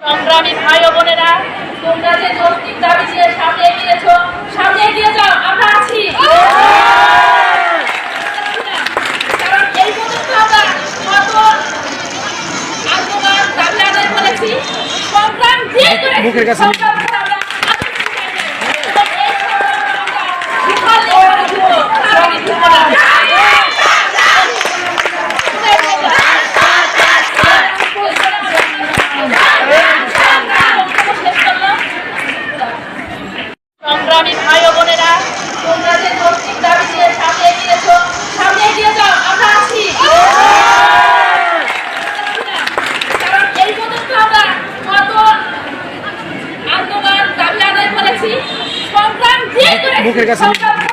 সংগ্রামী ভাই বোনেরা তোমরা যে যৌক্তিক দাবি নিয়ে সামনে এগিয়েছ সামনে এগিয়ে যাও আমরা আছি কারণ এই পর্যন্ত আমরা কত আন্দোলন দাবি আদায় করেছি সংগ্রাম দিয়ে করেছি। মুখের কাছে নিয়ে- সংগ্রাম করে আমরা আদায় করতে চাই না। এবং এই সংগ্রামে আমরা বিফল করে দিব। আগামী দিনে। সংগ্রামী ভাই ও বোনেরা তোমরা যে যৌক্তিক দাবি নিয়ে সামনে এগিয়েছ সামনে এগিয়ে যাও আমরা আছি কারণ এই পর্যন্ত আমরা কত আন্দোলন দাবি আদায় করেছি সংগ্রাম দিয়ে করেছি।